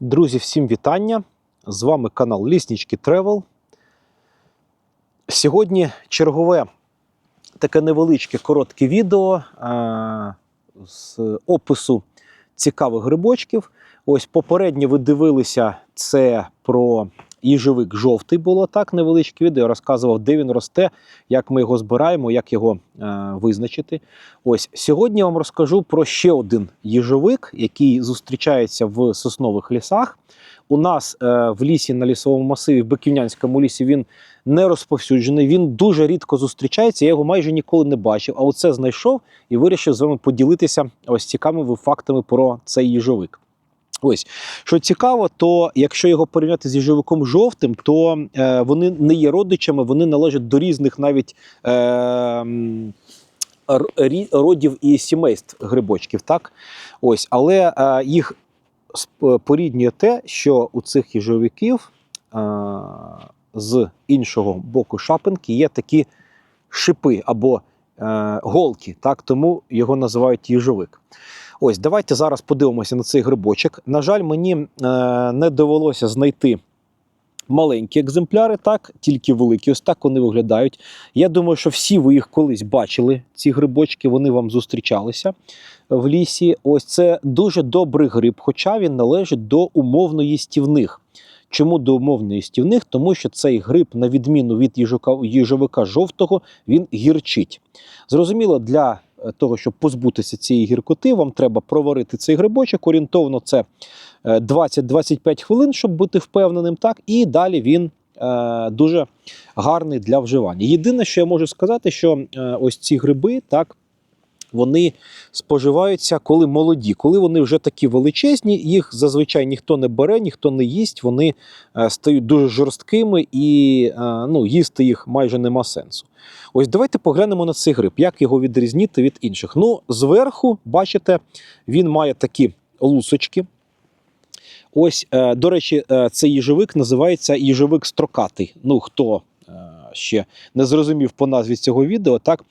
Друзі, всім вітання! З вами канал Ліснічки Тревел. Сьогодні чергове таке невеличке коротке відео е, з опису цікавих грибочків. Ось попередньо ви дивилися це про їжовик жовтий було так, невеличке відео. Розказував, де він росте, як ми його збираємо, як його е, визначити. Ось сьогодні я вам розкажу про ще один їжовик, який зустрічається в соснових лісах. У нас е, в лісі на лісовому масиві, в Биківнянському лісі, він не розповсюджений. Він дуже рідко зустрічається. Я його майже ніколи не бачив. А оце знайшов і вирішив з вами поділитися ось цікавими фактами про цей їжовик. Ось що цікаво, то якщо його порівняти з їжовиком жовтим, то е, вони не є родичами, вони належать до різних навіть е, родів і сімейств грибочків. Так? Ось, але е, їх сп- поріднює те, що у цих їжовиків е, з іншого боку шапинки є такі шипи або е, голки, так? тому його називають їжовик. Ось, давайте зараз подивимося на цей грибочок. На жаль, мені е, не довелося знайти маленькі екземпляри, так, тільки великі. Ось так вони виглядають. Я думаю, що всі ви їх колись бачили, ці грибочки, вони вам зустрічалися в лісі. Ось це дуже добрий гриб, хоча він належить до умовно їстівних. Чому до умовно їстівних? Тому що цей гриб, на відміну від їжовика жовтого, він гірчить. Зрозуміло, для того, щоб позбутися цієї гіркоти, вам треба проварити цей грибочок. Орієнтовно це е, 20-25 хвилин, щоб бути впевненим. Так, і далі він е, дуже гарний для вживання. Єдине, що я можу сказати, що е, ось ці гриби, так. Вони споживаються, коли молоді. Коли вони вже такі величезні, їх зазвичай ніхто не бере, ніхто не їсть. Вони е, стають дуже жорсткими і е, ну, їсти їх майже нема сенсу. Ось давайте поглянемо на цей гриб, як його відрізнити від інших. Ну, зверху, бачите, він має такі лусочки. Ось, е, до речі, цей їжовик називається їжовик строкатий. Ну, хто ще не зрозумів по назві цього відео, так.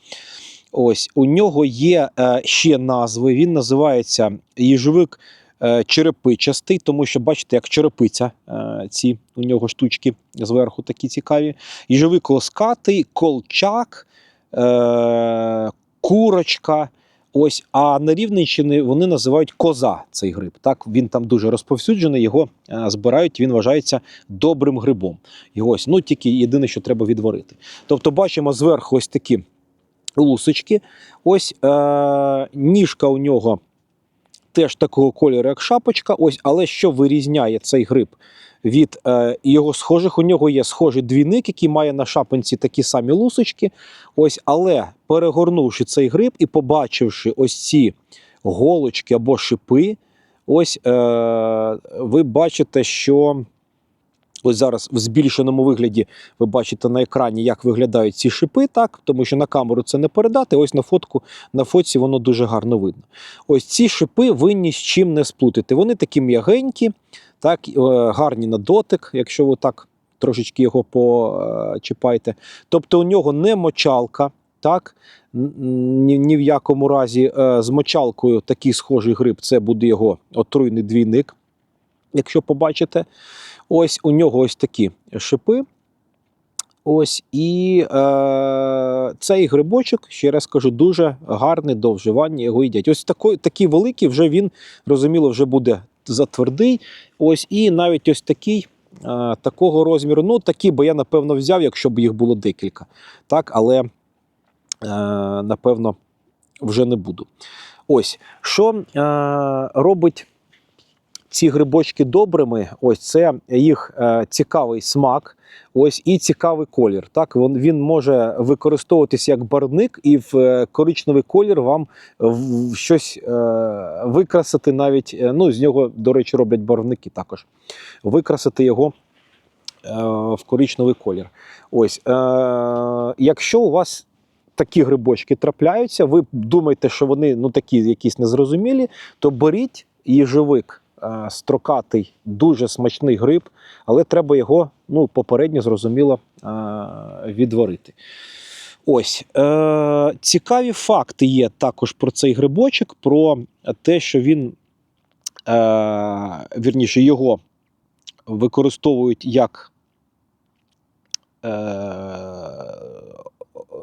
Ось у нього є е, ще назви. Він називається їжовик е, черепичастий, тому що бачите, як черепиця е, ці у нього штучки зверху такі цікаві. Їжовик лоскатий, колчак, курочка. Ось, а на Рівненщині вони називають коза цей гриб. Так він там дуже розповсюджений. Його збирають. Він вважається добрим грибом. І ось ну тільки єдине, що треба відварити. Тобто, бачимо зверху ось такі лусочки. Ось е, ніжка у нього теж такого кольору, як шапочка. Ось, але що вирізняє цей гриб від е, його схожих? У нього є схожий двійник, який має на шапинці такі самі лусочки. Ось, але перегорнувши цей гриб і побачивши ось ці голочки або шипи, ось е, ви бачите, що. Ось зараз в збільшеному вигляді ви бачите на екрані, як виглядають ці шипи, так тому що на камеру це не передати. Ось на фотку на фотці воно дуже гарно видно. Ось ці шипи ви ні з чим не сплутати. Вони такі м'ягенькі, так е, гарні на дотик, якщо ви так трошечки його почіпаєте. Тобто у нього не мочалка. Так, ні, ні в якому разі е, з мочалкою такий схожий гриб, це буде його отруйний двійник, якщо побачите. Ось у нього ось такі шипи. Ось і е, цей грибочок, ще раз кажу, дуже гарний до вживання. Його їдять. Ось такий, такий великий, вже він, розуміло, вже буде затвердий. Ось і навіть ось такий. е, Такого розміру, ну такі би я напевно взяв, якщо б їх було декілька. Так, але е, напевно вже не буду. Ось що е, робить ці грибочки добрими, ось це їх е, цікавий смак, ось і цікавий колір. Так, він, він може використовуватися як барвник, і в е, коричневий колір вам щось е, викрасити навіть. Ну, з нього, до речі, роблять барвники також. Викрасити його в коричневий колір. Ось, е, якщо у вас такі грибочки трапляються, ви думаєте, що вони ну, такі якісь незрозумілі, то беріть їжовик строкатий, дуже смачний гриб, але треба його ну, попередньо зрозуміло е, відварити. Ось е, цікаві факти є також про цей грибочок, про те, що він е, вірніше, його використовують як е,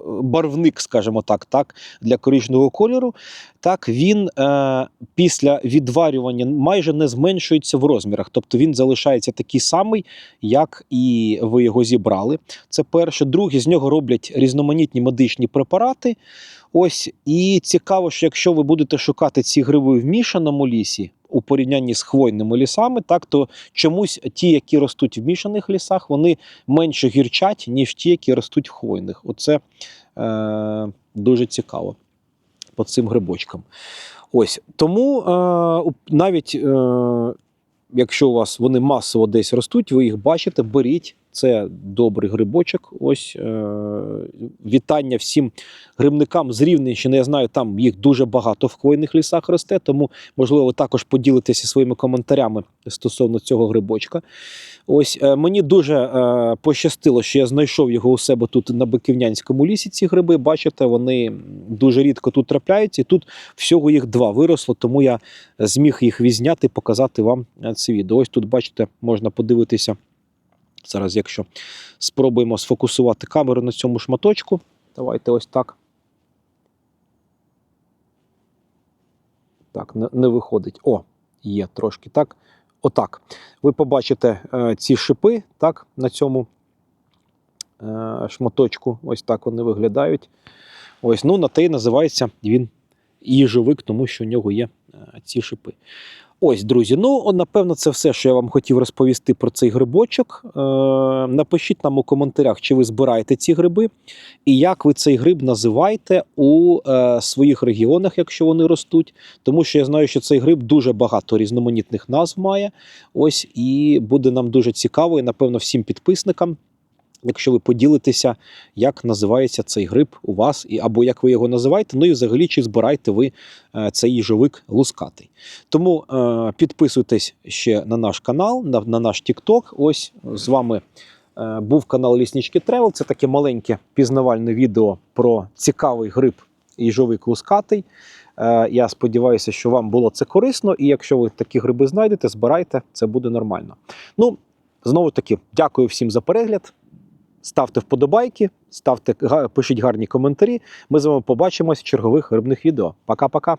барвник, скажімо так, так, для коричневого кольору, так він е, після відварювання майже не зменшується в розмірах. Тобто він залишається такий самий, як і ви його зібрали. Це перше. Друге, з нього роблять різноманітні медичні препарати. Ось і цікаво, що якщо ви будете шукати ці гриби в мішаному лісі у порівнянні з хвойними лісами, так то чомусь ті, які ростуть в мішаних лісах, вони менше гірчать, ніж ті, які ростуть в хвойних. Оце е, дуже цікаво по цим грибочкам. Ось тому е, навіть е, якщо у вас вони масово десь ростуть, ви їх бачите, беріть. Це добрий грибочок. Ось е, вітання всім грибникам з Рівненщини. Я знаю, там їх дуже багато в хвойних лісах росте, тому можливо ви також поділитеся своїми коментарями стосовно цього грибочка. Ось е, мені дуже е, пощастило, що я знайшов його у себе тут на Биківнянському лісі. Ці гриби. Бачите, вони дуже рідко тут трапляються. І тут всього їх два виросло, тому я зміг їх відзняти, показати вам це відео. Ось тут, бачите, можна подивитися. Зараз, якщо спробуємо сфокусувати камеру на цьому шматочку. Давайте ось так. Так, не, не виходить. О, є трошки так. Отак. Ви побачите е, ці шипи так, на цьому е, шматочку. Ось так вони виглядають. Ось, ну, на те й називається він їжовик, тому що у нього є е, ці шипи. Ось, друзі, ну напевно, це все, що я вам хотів розповісти про цей грибочок. Е, напишіть нам у коментарях, чи ви збираєте ці гриби, і як ви цей гриб називаєте у е, своїх регіонах, якщо вони ростуть. Тому що я знаю, що цей гриб дуже багато різноманітних назв має. Ось і буде нам дуже цікаво, і напевно всім підписникам. Якщо ви поділитеся, як називається цей гриб у вас, і або як ви його називаєте, ну і взагалі чи збираєте ви е, цей їжовик лускатий. Тому е, підписуйтесь ще на наш канал, на, на наш TikTok. Ось з вами е, був канал Ліснички Тревел. Це таке маленьке пізнавальне відео про цікавий гриб їжовик лускатий. Я сподіваюся, що вам було це корисно, і якщо ви такі гриби знайдете, збирайте, це буде нормально. Ну, знову таки, дякую всім за перегляд. Ставте вподобайки, ставте, пишіть гарні коментарі. Ми з вами побачимось в чергових рибних відео. Пока-пока.